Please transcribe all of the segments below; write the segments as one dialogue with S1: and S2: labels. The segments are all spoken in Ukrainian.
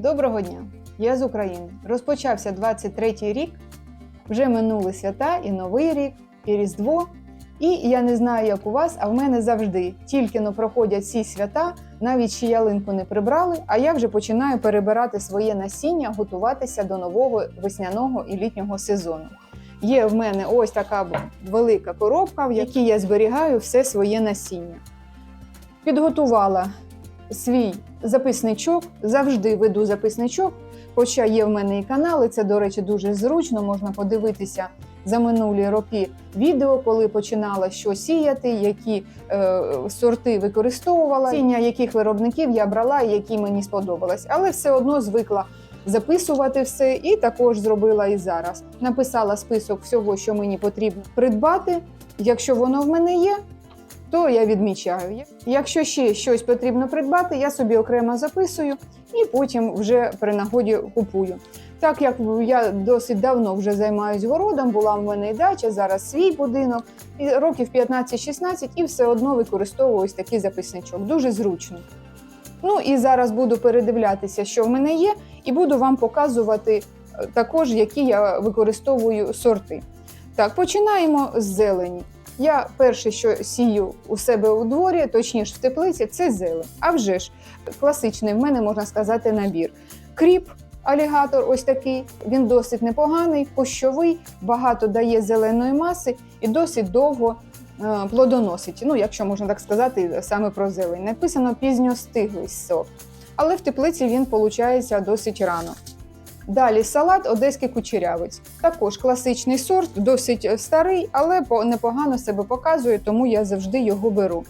S1: Доброго дня! Я з України. Розпочався 23-й рік, вже минули свята і Новий рік, і Різдво. І я не знаю, як у вас, а в мене завжди тільки но проходять ці свята, навіть ще ялинку не прибрали, а я вже починаю перебирати своє насіння, готуватися до нового весняного і літнього сезону. Є в мене ось така велика коробка, в якій я зберігаю все своє насіння. Підготувала свій записничок, завжди веду записничок. Хоча є в мене і канали, це, до речі, дуже зручно. Можна подивитися за минулі роки відео, коли починала що сіяти, які е, сорти використовувала, сіння яких виробників я брала які мені сподобалось. Але все одно звикла записувати все, і також зробила і зараз. Написала список всього, що мені потрібно придбати. Якщо воно в мене є, то я відмічаю. Якщо ще щось потрібно придбати, я собі окремо записую і потім вже при нагоді купую. Так як я досить давно вже займаюсь городом, була в мене і дача, зараз свій будинок, і років 15-16, і все одно використовую ось такий записничок. Дуже зручно. Ну і зараз буду передивлятися, що в мене є, і буду вам показувати е, також, які я використовую сорти. Так, починаємо з зелені. Я перше, що сію у себе у дворі, точніше в теплиці, це зелень. А вже ж класичний в мене можна сказати набір. Кріп, алігатор, ось такий. Він досить непоганий, кущовий, багато дає зеленої маси і досить довго е, плодоносить. Ну, якщо можна так сказати, саме про зелень. Написано пізньостиглий сорт. Але в теплиці він виходить досить рано. Далі салат одеський кучерявець. Також класичний сорт, досить старий, але непогано себе показує, тому я завжди його беру.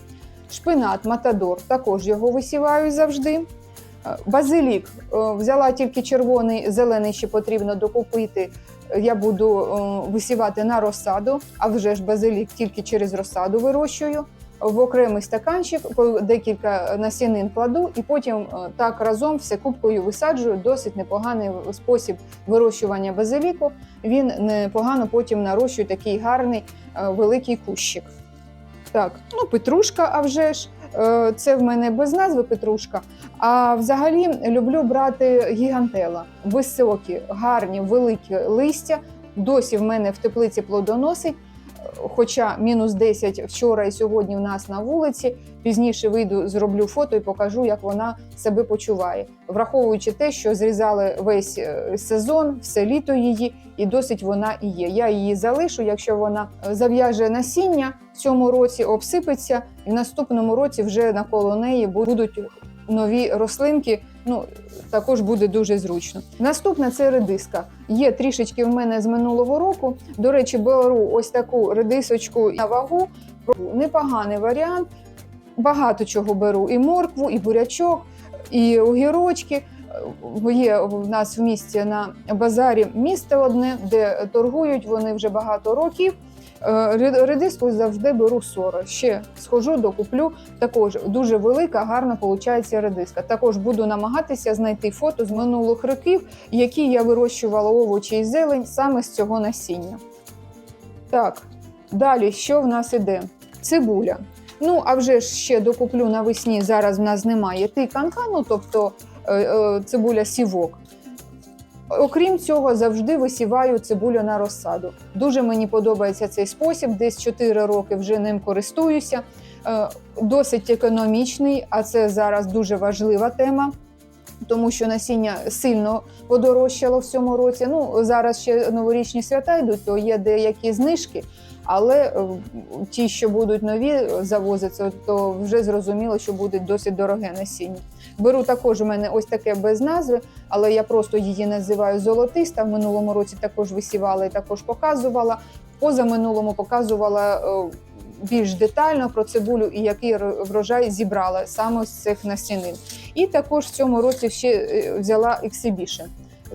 S1: Шпинат, матадор, також його висіваю завжди. Е, Базилік е, взяла тільки червоний, зелений ще потрібно докупити. Я буду е, висівати на розсаду, а вже ж базилік тільки через розсаду вирощую. В окремий стаканчик декілька насінин кладу, і потім так разом все кубкою висаджую. Досить непоганий спосіб вирощування базиліку. Він непогано потім нарощує такий гарний великий кущик. Так, ну петрушка, а вже ж. Це в мене без назви Петрушка. А взагалі люблю брати гігантела. Високі, гарні, великі листя. Досі в мене в теплиці плодоносить. Хоча мінус 10 вчора і сьогодні в нас на вулиці. Пізніше вийду, зроблю фото і покажу, як вона себе почуває, враховуючи те, що зрізали весь сезон, все літо її, і досить вона і є. Я її залишу, якщо вона зав'яже насіння в цьому році, обсипеться, і в наступному році вже навколо неї будуть нові рослинки. Ну також буде дуже зручно. Наступна це редиска. Є трішечки в мене з минулого року. До речі, беру ось таку редисочку на вагу. Непоганий варіант. Багато чого беру: і моркву, і бурячок, і огірочки. Є в нас в місті на базарі місце одне, де торгують вони вже багато років. Редиску завжди беру 40. Ще схожу, докуплю. Також дуже велика, гарна виходить редиска. Також буду намагатися знайти фото з минулих років, які я вирощувала овочі і зелень саме з цього насіння. Так, далі що в нас іде? Цибуля. Ну, а вже ж ще докуплю навесні. Зараз в нас немає тиканка, ну тобто е, е, цибуля сівок. Окрім цього, завжди висіваю цибулю на розсаду. Дуже мені подобається цей спосіб. Десь 4 роки вже ним користуюся. Е, Досить економічний, а це зараз дуже важлива тема. Тому що насіння сильно подорожчало в цьому році. Ну зараз ще новорічні свята йдуть, то є деякі знижки, але е, ті, що будуть нові завозитися, то вже зрозуміло, що буде досить дороге насіння. Беру також у мене ось таке без назви, але я просто її називаю золотиста. В минулому році також висівала і також показувала. Поза минулому показувала е, більш детально про цибулю і який врожай зібрала саме з цих насінин. І також в цьому році ще е, взяла Exhibition.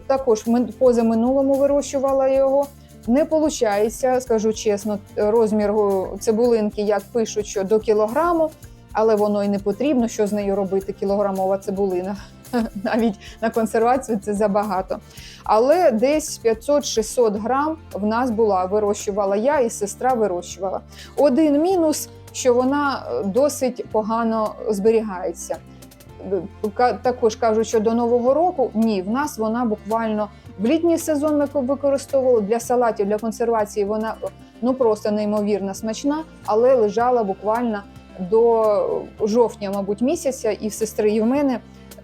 S1: Також поза минулому вирощувала його. Не виходить, скажу чесно, розмір цибулинки, як пишуть, що до кілограму але воно й не потрібно, що з нею робити кілограмова цибулина. Навіть на консервацію це забагато. Але десь 500-600 грам в нас була, вирощувала я і сестра вирощувала. Один мінус, що вона досить погано зберігається. Е, також кажуть, що до Нового року ні, в нас вона буквально в літній сезон ми використовували для салатів, для консервації. Вона ну просто неймовірно смачна, але лежала буквально до жовтня, мабуть, місяця, і в сестри, і в мене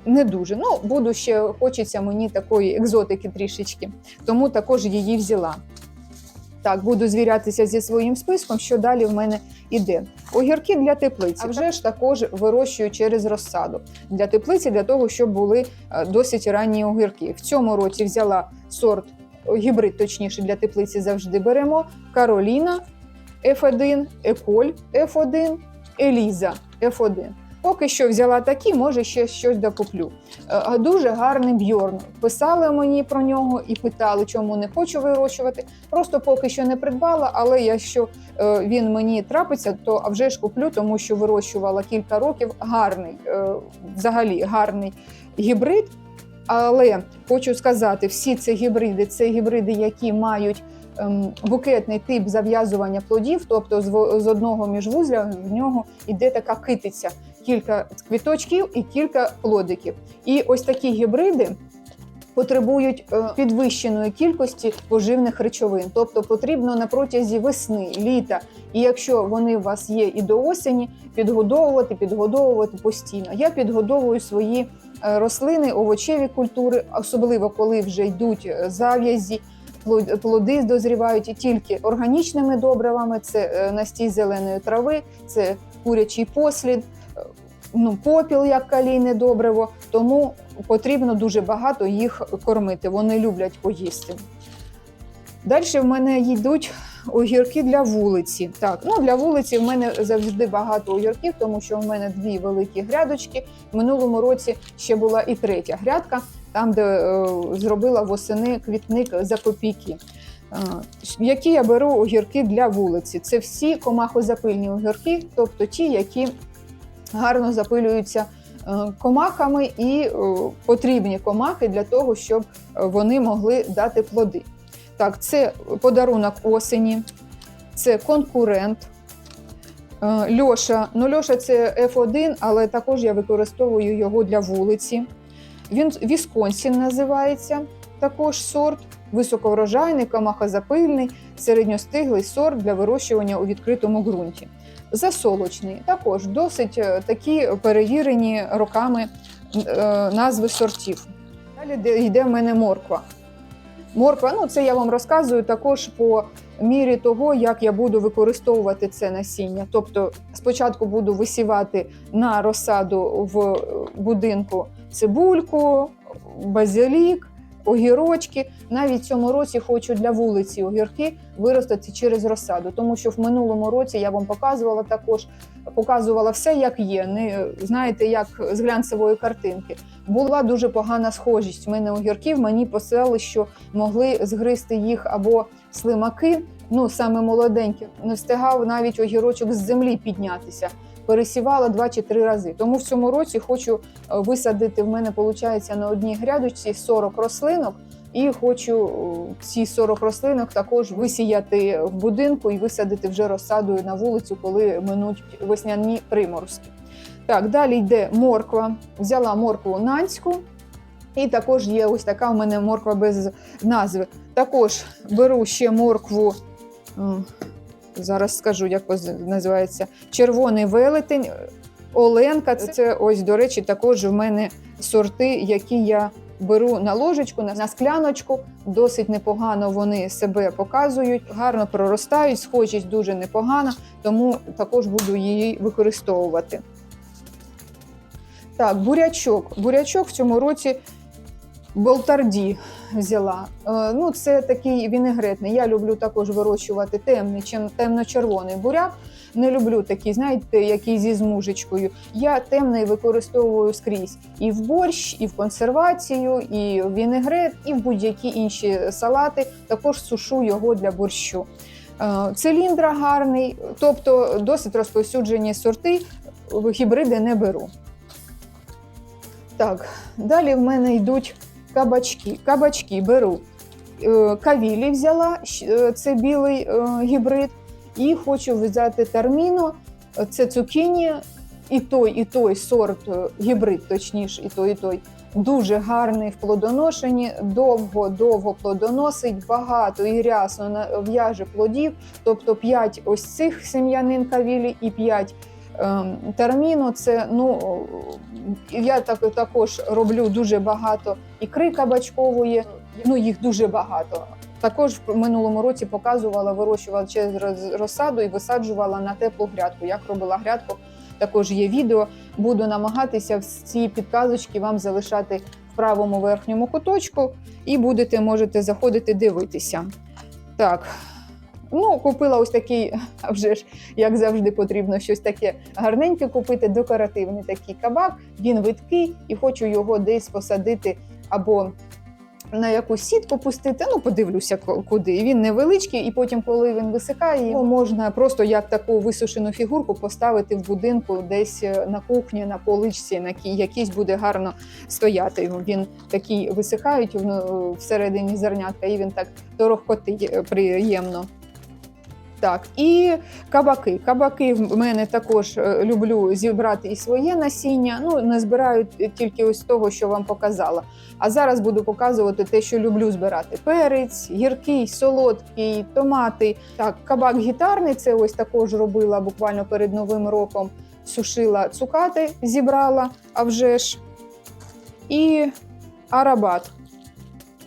S1: не дуже. Ну, буду ще хочеться мені такої екзотики трішечки, тому також її взяла. Так, буду звірятися зі своїм списком, що далі в мене іде. Огірки для теплиці. А вже ж також вирощую через розсаду для теплиці, для того, щоб були е, досить ранні огірки. В цьому році взяла сорт гібрид, точніше для теплиці завжди беремо. Кароліна F1, Еколь F1, Еліза F1. Поки що взяла такі, може ще щось докуплю. Е, Дуже гарний бьорн. Писали мені про нього і питали, чому не хочу вирощувати. Просто поки що не придбала, але якщо е, він мені трапиться, то вже ж куплю, тому що вирощувала кілька років. Гарний, е, взагалі гарний гібрид. Але хочу сказати, всі ці гібриди це гібриди, які мають ем, букетний тип зав'язування плодів, тобто з, одного міжвузля в нього йде така китиця, кілька квіточків і кілька плодиків. І ось такі гібриди потребують е, підвищеної кількості поживних речовин, тобто потрібно на протязі весни, літа. І якщо вони у вас є і до осені, підгодовувати, підгодовувати постійно. Я підгодовую свої е, рослини, овочеві культури, особливо коли вже йдуть е, зав'язі. Плоди дозрівають тільки органічними добривами, це настій зеленої трави, це курячий послід, ну, попіл як калійне добриво. Тому потрібно дуже багато їх кормити. Вони люблять поїсти. Далі в мене йдуть огірки для вулиці. Так, ну для вулиці в мене завжди багато огірків, тому що в мене дві великі грядочки. В минулому році ще була і третя грядка, там, де е, зробила восени квітник за копійки. Е, які я беру огірки для вулиці? Це всі комахозапильні огірки, тобто ті, які гарно запилюються е, комахами і е, потрібні комахи для того, щоб е, вони могли дати плоди. Так, це подарунок осені, це конкурент. Льоша. Ну, Льоша це F1, але також я використовую його для вулиці. Він Вісконсін називається також сорт, високоврожайний, камахозапильний, середньостиглий сорт для вирощування у відкритому ґрунті. Засолочний також досить е, такі перевірені роками е, назви сортів. Далі йде в мене морква. Морква, ну це я вам розказую також по мірі того, як я буду використовувати це насіння. Тобто, спочатку буду висівати на розсаду в е, будинку цибульку, базилік, огірочки. Навіть цьому році хочу для вулиці огірки виростити через розсаду, тому що в минулому році я вам показувала також, показувала все, як є. Не знаєте, як з глянцевої картинки. Була дуже погана схожість. В мене огірків мені писали, що могли згризти їх або слимаки, ну саме молоденькі. Не встигав навіть огірочок з землі піднятися. Пересівала два чи три рази. Тому в цьому році хочу е, висадити. В мене виходить на одній грядочці 40 рослинок. І хочу е, ці 40 рослинок також висіяти в будинку і висадити вже розсадою на вулицю, коли минуть весняні приморозки. Так, далі йде морква. Взяла моркву нанську, і також є ось така у мене морква без назви. Також беру ще моркву. Зараз скажу, як називається червоний велетень, Оленка. Це ось, до речі, також в мене сорти, які я беру на ложечку, на на скляночку. Досить непогано вони себе показують, гарно проростають, схожість дуже непогана, тому також буду її використовувати. Так, бурячок. Бурячок в цьому році Болтарді взяла. Е, ну, це такий вінегретний. Я люблю також вирощувати темний, темно-червоний буряк. Не люблю такий, знаєте, який зі змужечкою. Я темний використовую скрізь і в борщ, і в консервацію, і в вінегрет, і в будь-які інші салати. Також сушу його для борщу. Е, Циліндра гарний, тобто досить розповсюджені сорти, гібриди не беру. Так, далі в мене йдуть кабачки. Кабачки беру. Е, Кавілі взяла, е, це білий е, гібрид. І хочу взяти терміно, це цукіні і той, і той сорт, гібрид, точніше, і той, і той. Дуже гарний в плодоношенні, довго, довго плодоносить, багато і рясно в'яже плодів. Тобто 5 ось цих сім'янин кавілі і 5 ем, терміну. Це ну я так також роблю дуже багато ікри кабачкової. Ну їх дуже багато. Також в минулому році показувала, вирощувала через розсаду і висаджувала на теплу грядку. Як робила грядку, також є відео. Буду намагатися ці підказочки вам залишати в правому верхньому куточку, і будете можете заходити дивитися. Так. Ну, купила ось такий, а вже ж, як завжди, потрібно щось таке гарненьке купити, декоративний такий кабак. Він видкий, і хочу його десь посадити або на якусь сітку пустити. Ну, подивлюся, куди. Він невеличкий, і потім, коли він висихає, його можна просто як таку висушену фігурку поставити в будинку, десь е, на кухні, на поличці, на кі- якійсь буде гарно стояти. Він такий висихають ну, всередині зернятка, і він так торохкотить е, приємно. Так, і кабаки. Кабаки в мене також е, люблю зібрати і своє насіння. Ну, не збираю тільки ось того, що вам показала. А зараз буду показувати те, що люблю збирати: перець, гіркий, солодкий, томати. Так, кабак гітарний, це ось також робила буквально перед новим роком. Сушила цукати, зібрала, а вже ж. І арабат.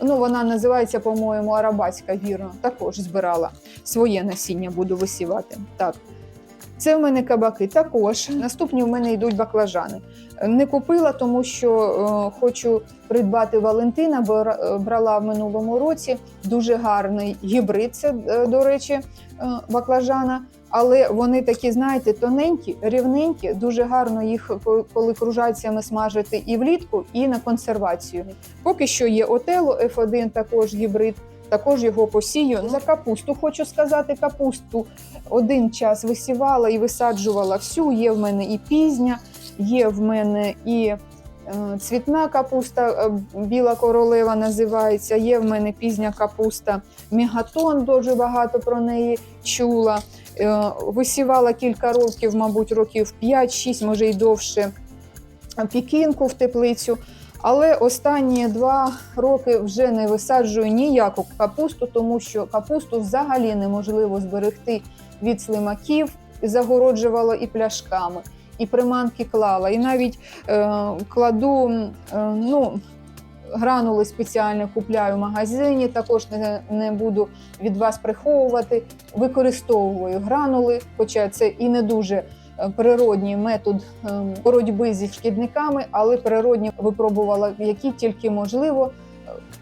S1: Ну, вона називається, по-моєму, арабатська вірно. Також збирала своє насіння, буду висівати. Так. Це в мене кабаки. Також наступні в мене йдуть баклажани. Не купила, тому що е, хочу придбати Валентина, бо е, брала в минулому році дуже гарний гібрид. Це, е, до речі, баклажана. Але вони такі, знаєте, тоненькі, рівненькі, дуже гарно їх, коли кружальцями смажити і влітку, і на консервацію. Поки що є Отело F1, також гібрид. Також його посію. За капусту хочу сказати, капусту один час висівала і висаджувала всю. Є в мене і пізня, є в мене і е, цвітна капуста, е, біла королева називається. Є в мене пізня капуста Мегатон, дуже багато про неї чула. Е, Висівала кілька років, мабуть, років 5-6, може й довше, пікінку в теплицю. Але останні два роки вже не висаджую ніяку капусту, тому що капусту взагалі неможливо зберегти від слимаків, загороджувала і пляшками, і приманки клала, і навіть е, кладу е, ну, гранули спеціально купляю в магазині. Також не, не буду від вас приховувати. Використовую гранули, хоча це і не дуже природній метод е, боротьби зі шкідниками, але природні випробувала, які тільки можливо.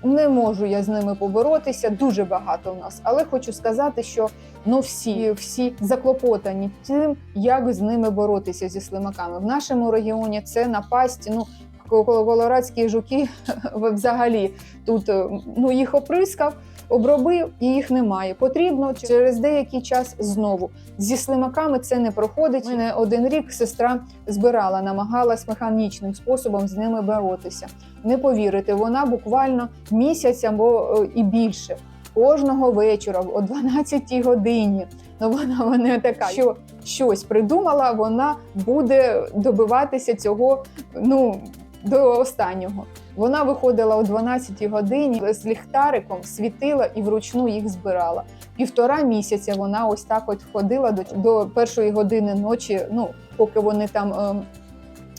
S1: Не можу я з ними поборотися, дуже багато в нас. Але хочу сказати, що ну всі, всі заклопотані тим, як з ними боротися зі слимаками. В нашому регіоні це напасть. Ну ко- колорадські жуки взагалі тут е, ну їх оприскав, обробив і їх немає. Потрібно через деякий час знову. Зі слимаками це не проходить. Мене один рік сестра збирала, намагалась механічним способом з ними боротися. Не повірите, вона буквально місяць або е, і більше. Кожного вечора о 12 годині. Ну вона вона така, що щось придумала, вона буде добиватися цього. Ну до останнього. Вона виходила о 12 годині з ліхтариком, світила і вручну їх збирала. Півтора місяця вона ось так от ходила до, до першої години ночі, ну поки вони там ем,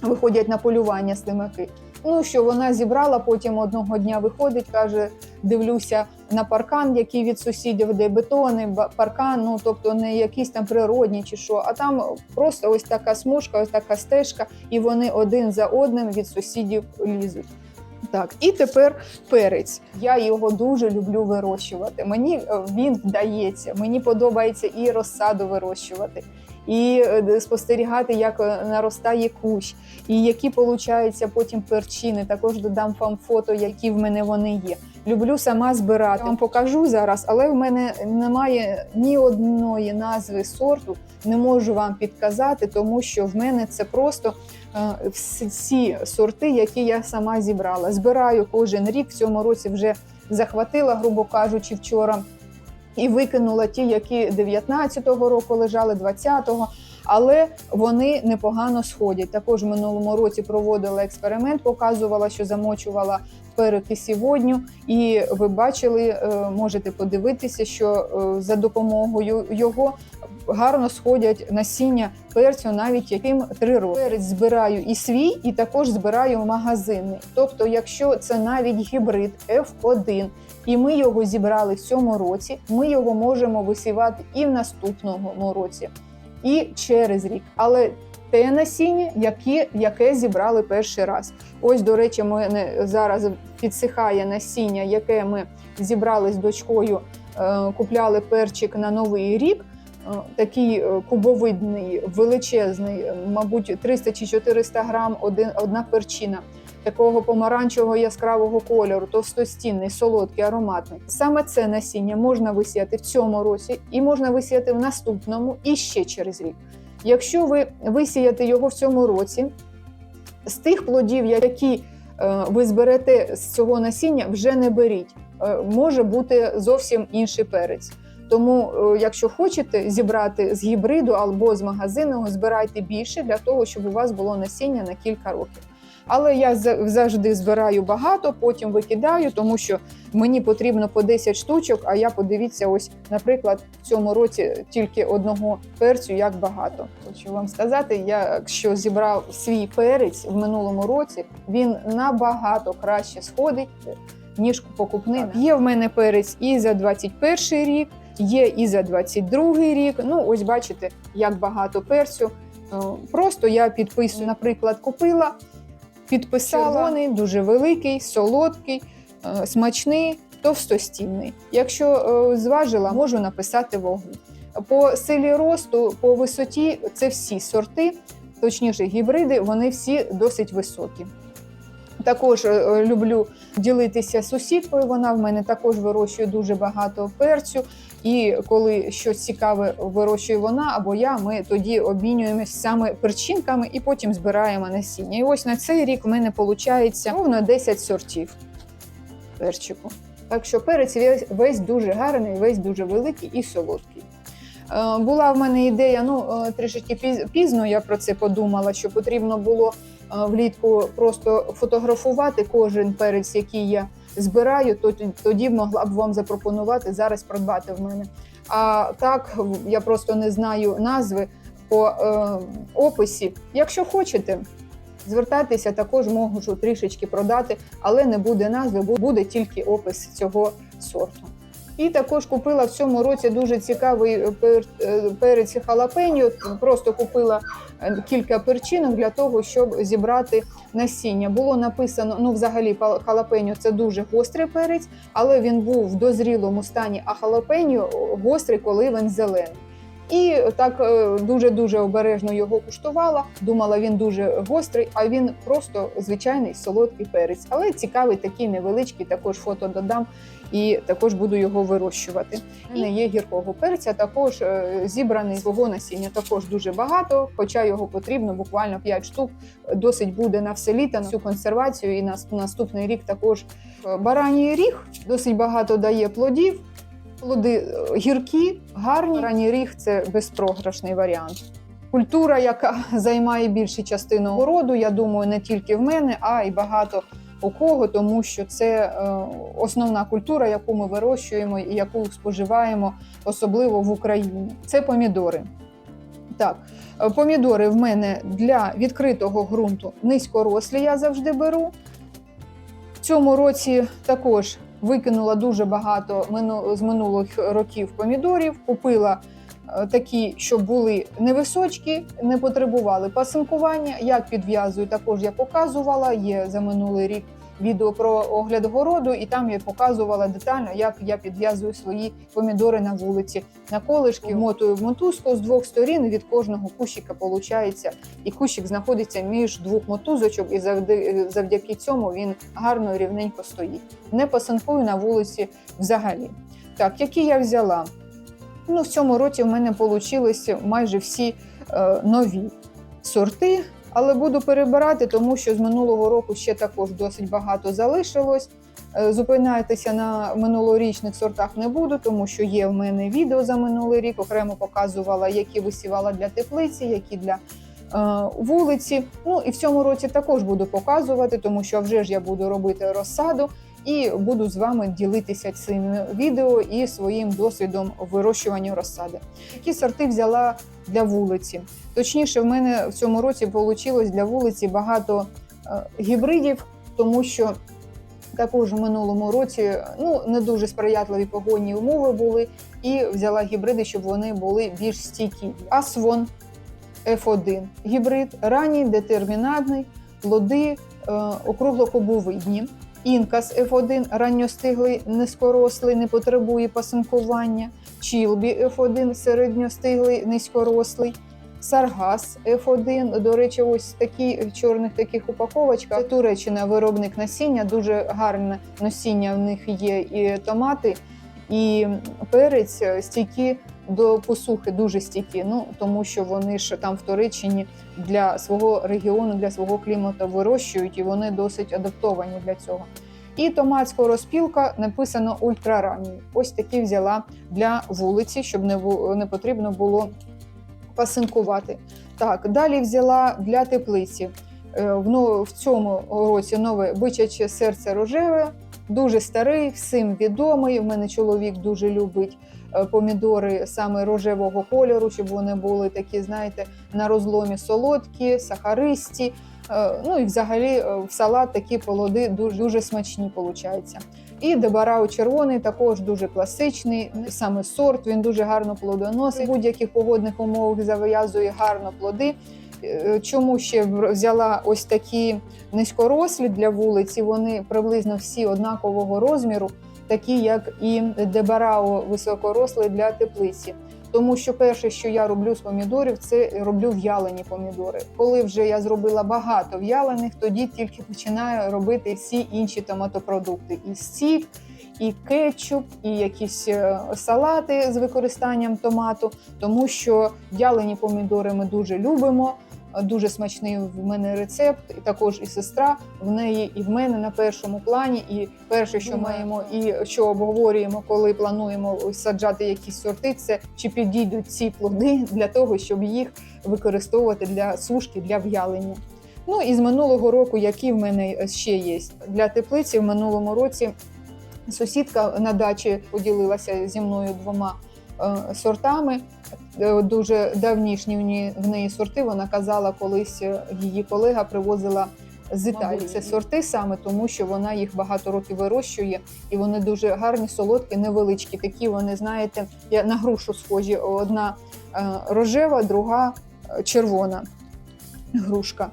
S1: виходять на полювання слимаки. Ну що вона зібрала, потім одного дня виходить, каже: дивлюся на паркан, який від сусідів, де бетони, паркан, ну тобто не якийсь там природній чи що, а там просто ось така смужка, ось така стежка, і вони один за одним від сусідів лізуть. Так, і тепер перець. Я його дуже люблю вирощувати. Мені е, він вдається. Мені подобається і розсаду вирощувати, і е, спостерігати, як е, наростає кущ, і які получаються потім перчини. Також додам вам фото, які в мене вони є. Люблю сама збирати. Я вам покажу зараз, але в мене немає ні одної назви сорту, не можу вам підказати, тому що в мене це просто всі сорти, які я сама зібрала. Збираю кожен рік. В цьому році вже захватила, грубо кажучи, вчора. І викинула ті, які 19-го року лежали, 20-го. Але вони непогано сходять. Також в минулому році проводила експеримент, показувала, що замочувала в перекисі водню, і ви бачили, е, можете подивитися, що е, за допомогою його гарно сходять насіння перцю, навіть яким три роки. Перець збираю і свій, і також збираю магазини. Тобто, якщо це навіть гібрид F1, і ми його зібрали в цьому році, ми його можемо висівати і в наступному році, і через рік. Але те насіння, яке, яке зібрали перший раз. Ось, до речі, мене зараз підсихає насіння, яке ми зібрали з дочкою, е, купляли перчик на новий рік. Е, Такий е, кубовидний, величезний, мабуть, 300 чи 400 грам один, одна перчина такого помаранчевого яскравого кольору, товстостінний, солодкий, ароматний. Саме це насіння можна висіяти в цьому році і можна висіяти в наступному і ще через рік. Якщо ви висіяте його в цьому році, з тих плодів, які е, ви зберете з цього насіння, вже не беріть. Е, Може бути зовсім інший перець. Тому, е, якщо хочете зібрати з гібриду або з магазину, збирайте більше для того, щоб у вас було насіння на кілька років. Але я завжди збираю багато, потім викидаю, тому що мені потрібно по 10 штучок. А я подивіться, ось, наприклад, в цьому році тільки одного перцю, як багато. Хочу вам сказати, я якщо зібрав свій перець в минулому році, він набагато краще сходить, ніж покупний. Є в мене перець і за 21 рік, є і за 22 рік. Ну, ось бачите, як багато перцю. Е, Просто я підписую, наприклад, купила, підписала. Червоний, дуже великий, солодкий, е, смачний, товстостінний. Якщо е, зважила, можу написати вагу. По силі росту, по висоті це всі сорти, точніше гібриди, вони всі досить високі. Також е, люблю ділитися сусідкою. Вона в мене також вирощує дуже багато перцю. І коли щось цікаве вирощує вона або я, ми тоді обмінюємося саме перчинками і потім збираємо насіння. І ось на цей рік в мене виходить ровно 10 сортів перчику. Так що перець весь, весь дуже гарний, весь дуже великий і солодкий. Е, Була в мене ідея, ну е, трішечки пізно я про це подумала, що потрібно було е, влітку просто фотографувати кожен перець, який я збираю, то тоді могла б вам запропонувати зараз придбати в мене. А так я просто не знаю назви по е, описі. Якщо хочете, звертайтеся, також можу трішечки продати, але не буде назви, бо буде тільки опис цього сорту. І також купила в цьому році дуже цікавий пер- е, перець халапеньо. Просто купила е, кілька перчинок для того, щоб зібрати насіння. Було написано: ну, взагалі, халапеньо це дуже гострий перець, але він був в дозрілому стані, а халапеньо гострий, коли він зелений. І так дуже дуже обережно його куштувала. Думала, він дуже гострий, а він просто звичайний солодкий перець. Але цікавий, такий невеличкий. Також фото додам і також буду його вирощувати. У мене є гіркого перця, також е, зібраний свого насіння. Також дуже багато, хоча його потрібно буквально 5 штук. Досить буде на все літо на всю консервацію. І на наступний рік також Е, бараній ріг досить багато дає плодів. Плоди е, гіркі, гарні. Ранній ріг це безпрограшний варіант. Культура, яка займає більшу частину городу, я думаю, не тільки в мене, а й багато у кого, тому що це е, основна культура, яку ми вирощуємо і яку споживаємо, особливо в Україні. Це помідори. Так, е, помідори в мене для відкритого ґрунту низькорослі я завжди беру. В цьому році також викинула дуже багато з минулих років помідорів. Купила такі, щоб були невисочкі, не потребували пасинкування. Як підв'язую, також я показувала. Є за минулий рік відео про огляд городу, і там я показувала детально, як я підв'язую свої помідори на вулиці. На колишки вмотую в мотузку з двох сторін. Від кожного кущика виходить, і кущик знаходиться між двох мотузочок, і завдяки цьому він гарно рівненько стоїть. Не пасинкую на вулиці взагалі. Так, які я взяла? Ну, в цьому році в мене вийшли майже всі е, нові сорти, але буду перебирати, тому що з минулого року ще також досить багато залишилось. Е, Зупинятися на минулорічних сортах не буду, тому що є в мене відео за минулий рік. Окремо показувала, які висівала для теплиці, які для е, вулиці. Ну і в цьому році також буду показувати, тому що вже ж я буду робити розсаду і буду з вами ділитися цим відео і своїм досвідом вирощування розсади. Які сорти взяла для вулиці? Точніше, в мене в цьому році вийшло для вулиці багато е, гібридів, тому що також в минулому році ну не дуже сприятливі погодні умови були, і взяла гібриди, щоб вони були більш стійкі. Асвон F1 гібрид, ранній детермінатний, плоди е, округлокобовидні. Інкас F1 ранньостиглий, низькорослий, не потребує пасинкування. Чілбі F1 середньостиглий, низькорослий. Саргас F1, до речі, ось такі в чорних таких упаковочках. Це Туреччина виробник насіння, дуже гарне насіння в них є і томати, і перець стійкі до посухи, дуже стійкі. Ну тому що вони ж там в Туреччині для свого регіону, для свого клімату вирощують, і вони досить адаптовані для цього. І томатська розпілка написано ультраранній. Ось такі взяла для вулиці, щоб не, не потрібно було пасинкувати. Так, далі взяла для теплиці. Е, В, цьому році нове бичаче серце рожеве, дуже старий, всім відомий. У мене чоловік дуже любить помідори саме рожевого кольору, щоб вони були такі, знаєте, на розломі солодкі, сахаристі. Е, Ну і взагалі е, в салат такі плоди дуже, дуже смачні получаються. І Дебарау червоний також дуже класичний, саме сорт. Він дуже гарно плодоносить. В будь-яких погодних умовах зав'язує гарно плоди. Е, Чому ще взяла ось такі низькорослі для вулиці? Вони приблизно всі однакового розміру, такі як і Дебарао високорослий для теплиці. Тому що перше, що я роблю з помідорів, це роблю в'ялені помідори. Коли вже я зробила багато в'ялених, тоді тільки починаю робити всі інші томатопродукти: і сік, і кетчуп, і якісь е, салати з використанням томату, тому що в'ялені помідори ми дуже любимо. Дуже смачний в мене рецепт, і також і сестра в неї, і в мене на першому плані. І перше, що маємо, і що обговорюємо, коли плануємо саджати якісь сорти, це чи підійдуть ці плоди для того, щоб їх використовувати для сушки, для в'ялення. Ну і з минулого року, які в мене ще є для теплиці, в минулому році сусідка на дачі поділилася зі мною двома е, сортами. Е, Дуже давнішні в неї, сорти. Вона казала, колись е, її колега привозила з Італії.
S2: Мабуть,
S1: Це сорти саме тому, що вона їх багато років вирощує, і вони дуже гарні, солодкі, невеличкі. Такі вони, знаєте, я- на грушу схожі. Одна е, рожева, друга червона грушка.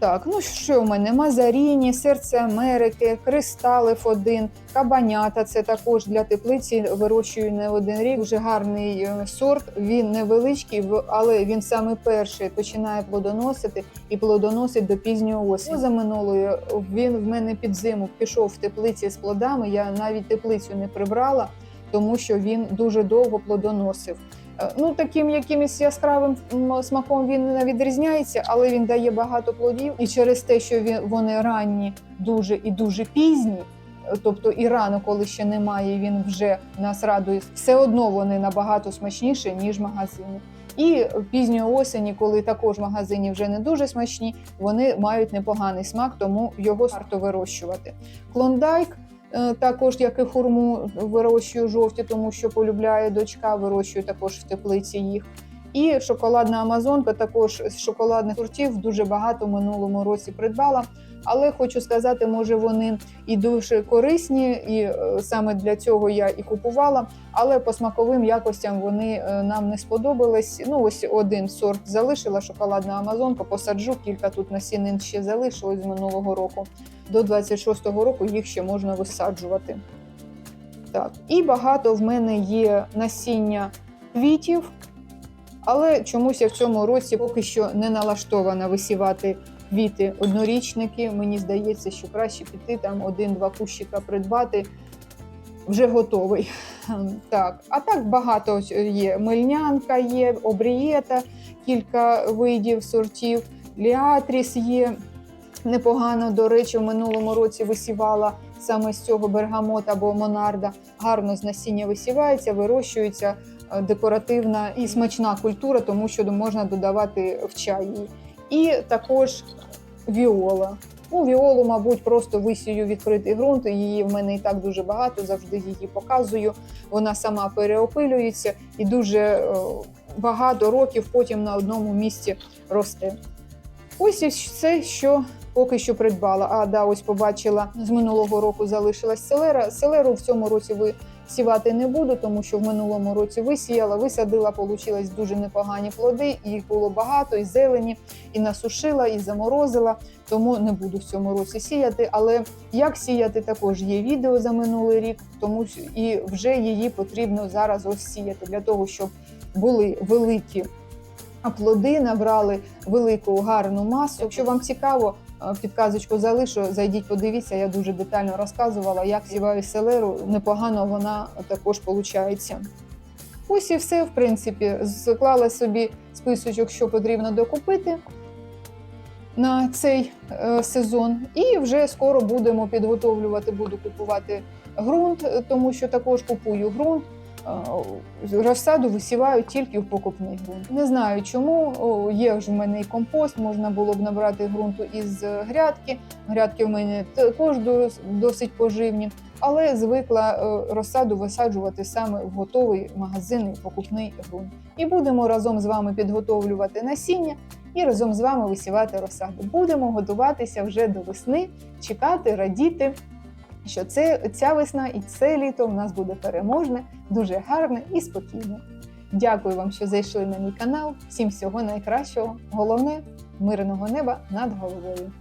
S1: Так, ну що в мене? Мазаріні, серце Америки, кристал F1, кабанята. Це також для теплиці вирощую не один рік. Дуже гарний е, сорт. Він невеличкий, але він саме перший починає плодоносити і плодоносить до пізньої осені. За минулою він в мене під зиму пішов в теплиці з плодами. Я навіть теплицю не прибрала, тому що він дуже довго плодоносив. Е, Ну, таким якимось яскравим смаком він не відрізняється, але він дає багато плодів. І через те, що він, вони ранні, дуже і дуже пізні, е, тобто і рано, коли ще немає, він вже нас радує. Все одно вони набагато смачніші, ніж магазини. І пізньої осені, коли також магазині вже не дуже смачні, вони мають непоганий смак, тому його варто вирощувати. Клондайк Також, як і хурму, вирощую жовті, тому що полюбляє дочка, вирощую також в теплиці їх. І шоколадна амазонка, також з шоколадних сортів дуже багато в минулому році придбала. Але хочу сказати, може вони і дуже корисні, і е, саме для цього я і купувала. Але по смаковим якостям вони е, нам не сподобались. Ну ось один сорт залишила шоколадна амазонка. Посаджу кілька тут насінин ще залишилось з минулого року. До 26-го року їх ще можна висаджувати. Так, і багато в мене є насіння квітів, але чомусь я в цьому році поки що не налаштована висівати квіти однорічники. Мені здається, що краще піти там один-два кущика придбати. Вже готовий. Так, а так багато є. Мильнянка є, обрієта, кілька видів сортів, ліатріс є непогано. До речі, в минулому році висівала саме з цього бергамота або монарда, гарно з насіння висівається, вирощується е, декоративна і смачна культура, тому що можна додавати в чай. її. І також віола. Ну, віолу, мабуть, просто висію відкритий ґрунт. Її в мене і так дуже багато, завжди її показую. Вона сама переопилюється і дуже е, багато років потім на одному місці росте. Ось і все, що поки що придбала. А да, ось побачила з минулого року залишилась селера. Селеру в цьому році ви сівати не буду, тому що в минулому році висіяла, висадила, получились дуже непогані плоди. Їх було багато, і зелені, і насушила, і заморозила. Тому не буду в цьому році сіяти. Але як сіяти, також є відео за минулий рік, тому і вже її потрібно зараз ось сіяти для того, щоб були великі плоди, набрали велику гарну масу. Якщо вам цікаво, підказочку залишу, зайдіть, подивіться. Я дуже детально розказувала, як сіваю селеру. Непогано вона також виходить. Ось і все, в принципі, склала собі списочок, що потрібно докупити на цей е, сезон. І вже скоро будемо підготовлювати, буду купувати ґрунт, е, тому що також купую ґрунт. Розсаду висіваю тільки в покупний ґрунт. Не знаю чому. Є ж в мене і компост, можна було б набрати ґрунту із грядки. Грядки в мене також досить поживні, але звикла е, розсаду висаджувати саме в готовий магазинний покупний ґрунт. І будемо разом з вами підготовлювати насіння і разом з вами висівати розсаду. Будемо готуватися вже до весни, чекати, радіти. Що це ця весна і це літо у нас буде переможне, дуже гарне і спокійне. Дякую вам, що зайшли на мій канал. Всім всього найкращого. Головне мирного неба над головою.